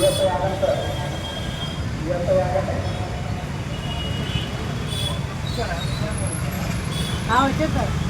दिवस यानंतर दिवस यानंतर हा होते सर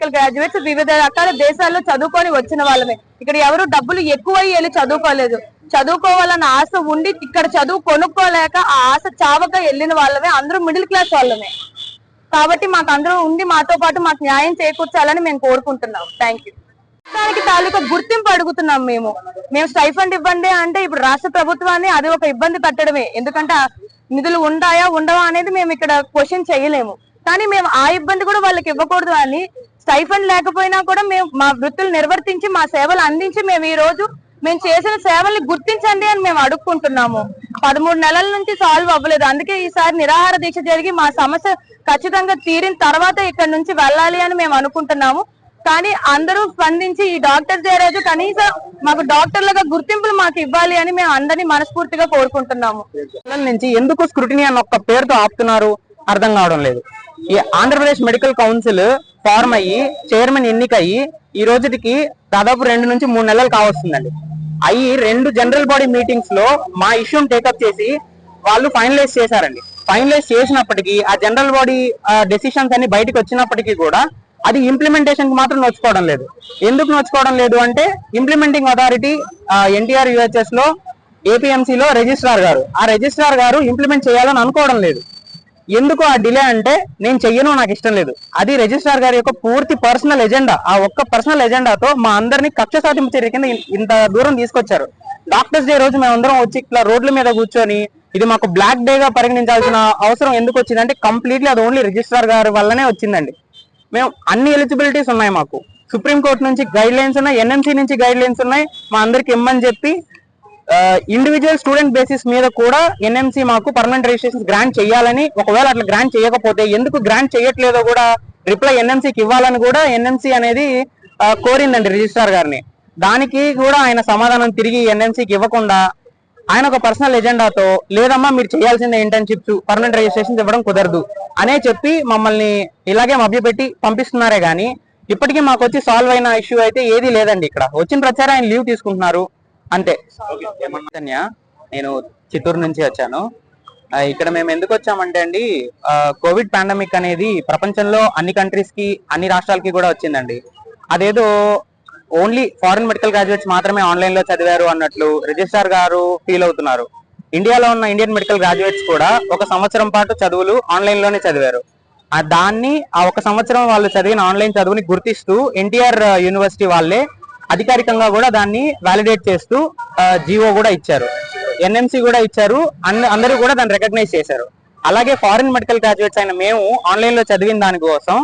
మెడికల్ గ్రాడ్యుయేట్స్ వివిధ రకాల దేశాల్లో చదువుకొని వచ్చిన వాళ్ళమే. ఇక్కడ ఎవరు డబ్బులు ఎక్కువ వెళ్ళి చదువుకోలేదు. చదువుకోవాలన్న ఆశ ఉండి ఇక్కడ చదువు కొనుక్కోలేక ఆ ఆశ చావక వెళ్ళిన వాళ్ళమే. అందరూ మిడిల్ క్లాస్ వాళ్ళమే. కాబట్టి మాకు అందరూ ఉండి మాతో పాటు మాకు న్యాయం చేకూర్చాలని మేము కోరుకుంటున్నాం. థ్యాంక్ యూ దానికి తాలూకా గుర్తింపు అడుగుతున్నాం మేము. మేము స్టైఫండ్ ఇవ్వండి అంటే ఇప్పుడు రాష్ట్ర ప్రభుత్వాన్ని అది ఒక ఇబ్బంది పెట్టడమే. ఎందుకంటే నిధులు ఉంటాయా ఉండవా అనేది మేము ఇక్కడ క్వశ్చన్ చేయలేము. కానీ మేము ఆ ఇబ్బంది కూడా వాళ్ళకి ఇవ్వకూడదు అని స్టైఫండ్ లేకపోయినా కూడా మేము మా వృత్తులు నిర్వర్తించి మా సేవలు అందించి మేము ఈ రోజు మేము చేసిన సేవల్ని గుర్తించండి అని మేము అడుక్కుంటున్నాము. పదమూడు నెలల నుంచి సాల్వ్ అవ్వలేదు. అందుకే ఈసారి నిరాహార దీక్ష జరిగి మా సమస్య ఖచ్చితంగా తీరిన తర్వాత ఇక్కడ నుంచి వెళ్ళాలి అని మేము అనుకుంటున్నాము. కానీ అందరూ స్పందించి ఈ డాక్టర్ జయరాజు కనీసం మాకు డాక్టర్లుగా గుర్తింపులు మాకు ఇవ్వాలి అని మేము అందరినీ మనస్ఫూర్తిగా కోరుకుంటున్నాము. నుంచి ఎందుకు స్క్రూటినీ అని ఒక్క పేరుతో ఆపుతున్నారు? అర్థం కావడం లేదు. ఈ ఆంధ్రప్రదేశ్ మెడికల్ కౌన్సిల్ ఫార్మ్ అయ్యి చైర్మన్ ఎన్నికయ్యి ఈ రోజుకి దాదాపు రెండు నుంచి మూడు నెలలు కావస్తుందండి. అయ్యి రెండు జనరల్ బాడీ మీటింగ్స్లో మా ఇష్యూని టేకప్ చేసి వాళ్ళు ఫైనలైజ్ చేశారండి. ఫైనలైజ్ చేసినప్పటికీ ఆ జనరల్ బాడీ డెసిషన్స్ అన్ని బయటకు వచ్చినప్పటికీ కూడా అది ఇంప్లిమెంటేషన్కి మాత్రం నోచుకోవడం లేదు. ఎందుకు నోచుకోవడం లేదు అంటే ఇంప్లిమెంటింగ్ అథారిటీ ఎన్టీఆర్ యుహెచ్ఎస్లో ఏపీఎంసీలో రిజిస్ట్రార్ గారు. ఆ రిజిస్ట్రార్ గారు ఇంప్లిమెంట్ చేయాలని అనుకోవడం లేదు. ఎందుకు ఆ డిలే అంటే నేను చెయ్యను నాకు ఇష్టం లేదు. అది రిజిస్ట్రార్ గారి యొక్క పూర్తి పర్సనల్ ఎజెండా. ఆ ఒక్క పర్సనల్ ఎజెండాతో మా అందరినీ కక్ష సాధింపు చర్య కింద ఇంత దూరం తీసుకొచ్చారు. డాక్టర్స్ డే రోజు మేమందరం వచ్చి ఇట్లా రోడ్ల మీద కూర్చొని ఇది మాకు బ్లాక్ డే గా పరిగణించాల్సిన అవసరం ఎందుకు వచ్చిందంటే కంప్లీట్లీ అది ఓన్లీ రిజిస్ట్రార్ గారి వల్లనే వచ్చిందండి. మేము అన్ని ఎలిజిబిలిటీస్ ఉన్నాయి మాకు. సుప్రీం కోర్టు నుంచి గైడ్ లైన్స్ ఉన్నాయి ఎన్ఎంసీ నుంచి గైడ్ లైన్స్ ఉన్నాయి. మా అందరికి ఇమ్మని చెప్పి ఇండివిజువల్ స్టూడెంట్ బేసిస్ మీద కూడా ఎన్ఎంసీ మాకు పర్మనెంట్ రిజిస్ట్రేషన్ గ్రాంట్ చేయాలని ఒకవేళ అట్లా గ్రాంట్ చేయకపోతే ఎందుకు గ్రాంట్ చేయట్లేదో కూడా రిప్లై ఎన్ఎంసీకి ఇవ్వాలని కూడా ఎన్ఎంసీ అనేది కోరిందండి రిజిస్ట్రార్ గారిని. దానికి కూడా ఆయన సమాధానం తిరిగి ఎన్ఎంసీకి ఇవ్వకుండా ఆయన ఒక పర్సనల్ ఎజెండాతో లేదమ్మా మీరు చేయాల్సిందే ఇంటర్న్షిప్స్ పర్మనెంట్ రిజిస్ట్రేషన్ ఇవ్వడం కుదరదు అనే చెప్పి మమ్మల్ని ఇలాగే మభ్యపెట్టి పంపిస్తున్నారే కానీ ఇప్పటికీ మాకు వచ్చి సాల్వ్ అయిన ఇష్యూ అయితే ఏది లేదండి ఇక్కడ. వచ్చిన ప్రచారం ఆయన లీవ్ తీసుకుంటున్నారు. అంతే. చైతన్య నేను చిత్తూరు నుంచి వచ్చాను. ఇక్కడ మేము ఎందుకు వచ్చామంటే అండి కోవిడ్ పాండమిక్ అనేది ప్రపంచంలో అన్ని కంట్రీస్కి అన్ని రాష్ట్రాలకి కూడా వచ్చిందండి. అదేదో ఓన్లీ ఫారిన్ మెడికల్ గ్రాడ్యుయేట్స్ మాత్రమే ఆన్లైన్లో చదివారు అన్నట్లు రిజిస్ట్రార్ గారు ఫీల్ అవుతున్నారు. ఇండియాలో ఉన్న ఇండియన్ మెడికల్ గ్రాడ్యుయేట్స్ కూడా ఒక సంవత్సరం పాటు చదువులు ఆన్లైన్లోనే చదివారు. ఆ దాన్ని ఆ ఒక సంవత్సరం వాళ్ళు చదివిన ఆన్లైన్ చదువుని గుర్తిస్తూ ఎన్టీఆర్ యూనివర్సిటీ వాళ్ళే అధికారికంగా కూడా దాన్ని వ్యాలిడేట్ చేస్తూ జీవో కూడా ఇచ్చారు. ఎన్ఎంసీ కూడా ఇచ్చారు. అన్ని- అందరూ కూడా దాన్ని రికగ్నైజ్ చేశారు. అలాగే ఫారిన్ మెడికల్ గ్రాడ్యుయేట్స్ అయిన మేము ఆన్లైన్లో చదివిన దానికోసం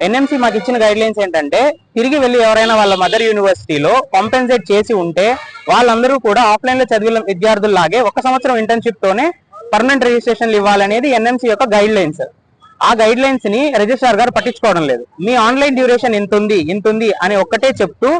ఎన్ఎంసీ మాకు ఇచ్చిన గైడ్ లైన్స్ ఏంటంటే తిరిగి వెళ్ళి ఎవరైనా వాళ్ళ మదర్ యూనివర్సిటీలో కాంపెన్సేట్ చేసి ఉంటే వాళ్ళందరూ కూడా ఆఫ్లైన్లో చదివిన విద్యార్థుల్లాగే ఒక సంవత్సరం ఇంటర్న్షిప్ తోనే పర్మనెంట్ రిజిస్ట్రేషన్లు ఇవ్వాలనేది ఎన్ఎంసీ యొక్క గైడ్ లైన్స్ ఆ గైడ్ లైన్స్ని రిజిస్ట్రార్ గారు పట్టించుకోవడం లేదు. మీ ఆన్లైన్ డ్యూరేషన్ ఇంత ఉంది ఇంత ఉంది అని ఒక్కటే చెప్తూ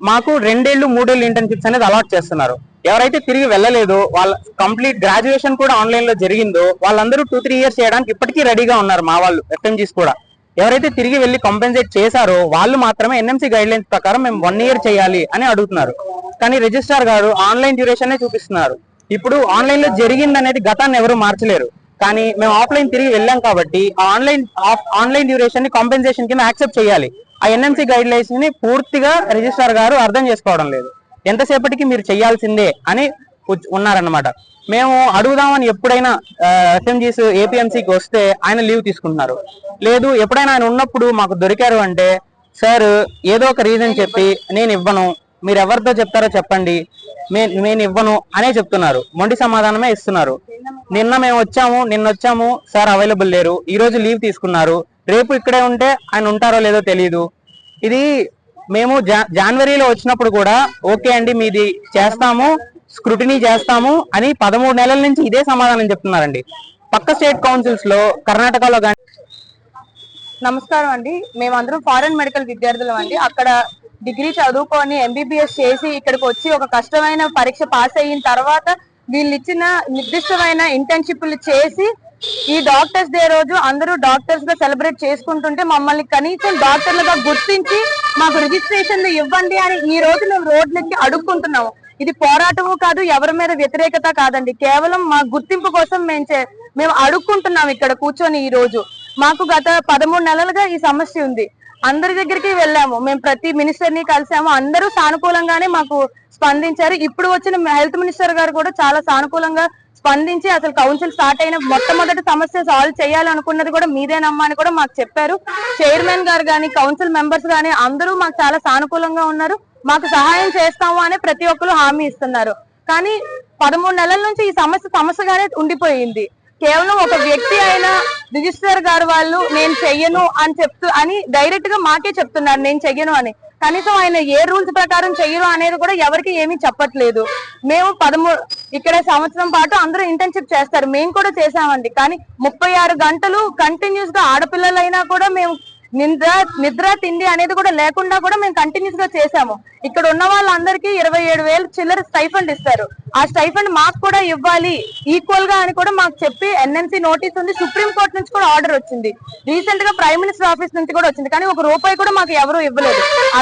మాకు రెండేళ్ళు మూడేళ్ళు ఇంటర్న్షిప్స్ అనేది అలాట్ చేస్తున్నారు. ఎవరైతే తిరిగి వెళ్ళలేదో వాళ్ళ కంప్లీట్ గ్రాడ్యుయేషన్ కూడా ఆన్లైన్లో జరిగిందో వాళ్ళందరూ టూ త్రీ ఇయర్స్ చేయడానికి ఇప్పటికీ రెడీగా ఉన్నారు మా వాళ్ళు ఎఫ్ఎంజీస్ కూడా. ఎవరైతే తిరిగి వెళ్ళి కంపెన్సేట్ చేశారో వాళ్ళు మాత్రమే ఎన్ఎంసీ గైడ్ లైన్స్ ప్రకారం మేము వన్ ఇయర్ చేయాలి అని అడుగుతున్నారు. కానీ రిజిస్ట్రార్ గారు ఆన్లైన్ డ్యూరేషన్ చూపిస్తున్నారు. ఇప్పుడు ఆన్లైన్లో జరిగింది అనేది గతాన్ని ఎవరు మార్చలేరు. కానీ మేము ఆఫ్లైన్ తిరిగి వెళ్ళాం కాబట్టి ఆన్లైన్ ఆన్లైన్ డ్యూరేషన్ని కాంపెన్సేషన్ కింద యాక్సెప్ట్ చేయాలి. ఆ ఎన్ఎంసీ గైడ్ లైన్స్ని పూర్తిగా రిజిస్ట్రార్ గారు అర్థం చేసుకోవడం లేదు. ఎంతసేపటికి మీరు చేయాల్సిందే అని ఉన్నారనమాట మేము అడుగుదామని ఎప్పుడైనా ఎస్ఎంజీస్ ఏపీఎంసీకి వస్తే ఆయన లీవ్ తీసుకుంటున్నారు. లేదు ఎప్పుడైనా ఆయన ఉన్నప్పుడు మాకు దొరికారు అంటే సార్ ఏదో ఒక రీజన్ చెప్పి నేను ఇవ్వను. మీరు ఎవరితో చెప్తారో చెప్పండి. నేను ఇవ్వను అనే చెప్తున్నారు. మొండి సమాధానమే ఇస్తున్నారు. నిన్న మేము వచ్చాము నిన్న వచ్చాము సార్ అవైలబుల్ లేరు. ఈ రోజు లీవ్ తీసుకున్నారు. రేపు ఇక్కడే ఉంటే ఆయన ఉంటారో లేదో తెలియదు ఇది మేము జా- జనవరిలో వచ్చినప్పుడు కూడా ఓకే అండి మీది చేస్తాము స్క్రూటినీ చేస్తాము అని పదమూడు నెలల నుంచి ఇదే సమాధానం చెప్తున్నారండి. పక్క స్టేట్ కౌన్సిల్స్లో కర్ణాటకలో కానీ నమస్కారం అండి. మేమందరం ఫారెన్ మెడికల్ విద్యార్థులం అండి. అక్కడ డిగ్రీ చదువుకొని ఎంబీబీఎస్ చేసి ఇక్కడికి వచ్చి ఒక కష్టమైన పరీక్ష పాస్ అయిన తర్వాత వీళ్ళు ఇచ్చిన నిర్దిష్టమైన ఇంటర్న్షిప్లు చేసి ఈ డాక్టర్స్ డే రోజు అందరూ డాక్టర్స్గా సెలబ్రేట్ చేసుకుంటుంటే మమ్మల్ని కనీసం డాక్టర్లుగా గుర్తించి మాకు రిజిస్ట్రేషన్లు ఇవ్వండి అని ఈ రోజు మేము రోడ్లకి అడుక్కుంటున్నాము. ఇది పోరాటము కాదు ఎవరి మీద వ్యతిరేకత కాదండి. కేవలం మా గుర్తింపు కోసం మేము చే- మేము అడుక్కుంటున్నాం ఇక్కడ కూర్చొని ఈ రోజు. మాకు గత పదమూడు నెలలుగా ఈ సమస్య ఉంది. అందరి దగ్గరికి వెళ్ళాము. మేము ప్రతి మినిస్టర్ని కలిసాము. అందరూ సానుకూలంగానే మాకు స్పందించారు. ఇప్పుడు వచ్చిన హెల్త్ మినిస్టర్ గారు కూడా చాలా సానుకూలంగా స్పందించి అసలు కౌన్సిల్ స్టార్ట్ అయిన మొట్టమొదటి సమస్య సాల్వ్ చేయాలనుకున్నది కూడా మీదేనమ్మా అని కూడా మాకు చెప్పారు. చైర్మన్ గారు కానీ కౌన్సిల్ మెంబర్స్ కానీ అందరూ మాకు చాలా సానుకూలంగా ఉన్నారు. మాకు సహాయం చేస్తాము అని ప్రతి ఒక్కరు హామీ ఇస్తున్నారు. కానీ పదమూడు నెలల నుంచి ఈ సమస్య సమస్యగానే ఉండిపోయింది. కేవలం ఒక వ్యక్తి అయినా రిజిస్టర్ గారు వాళ్ళు నేను చెయ్యను అని చెప్తూ అని డైరెక్ట్గా మాకే చెప్తున్నారు నేను చెయ్యను అని. కనీసం ఆయన ఏ రూల్స్ ప్రకారం చెయ్యరు అనేది కూడా ఎవరికి ఏమీ చెప్పట్లేదు. మేము పదమూడు ఇక్కడ సంవత్సరం పాటు అందరూ ఇంటర్న్షిప్ చేస్తారు. మేము కూడా చేసామండి కానీ ముప్పై ఆరు గంటలు కంటిన్యూస్గా ఆడపిల్లలైనా కూడా మేము నిద్ర నిద్ర తిండి అనేది కూడా లేకుండా కూడా మేము కంటిన్యూస్గా చేసాము ఇక్కడ ఉన్న వాళ్ళందరికీ ఇరవై ఏడు వేలు చిల్లర స్టైఫండ్ ఇస్తారు. ఆ స్టైఫండ్ మాకు కూడా ఇవ్వాలి. ఈక్వల్గా అని కూడా మాకు చెప్పి ఎన్ఎన్సీ నోటీస్ ఉంది. సుప్రీం కోర్టు నుంచి కూడా ఆర్డర్ వచ్చింది. రీసెంట్గా ప్రైమ్ మినిస్టర్ ఆఫీస్ నుంచి కూడా వచ్చింది. కానీ ఒక రూపాయి కూడా మాకు ఎవరు ఇవ్వలేదు.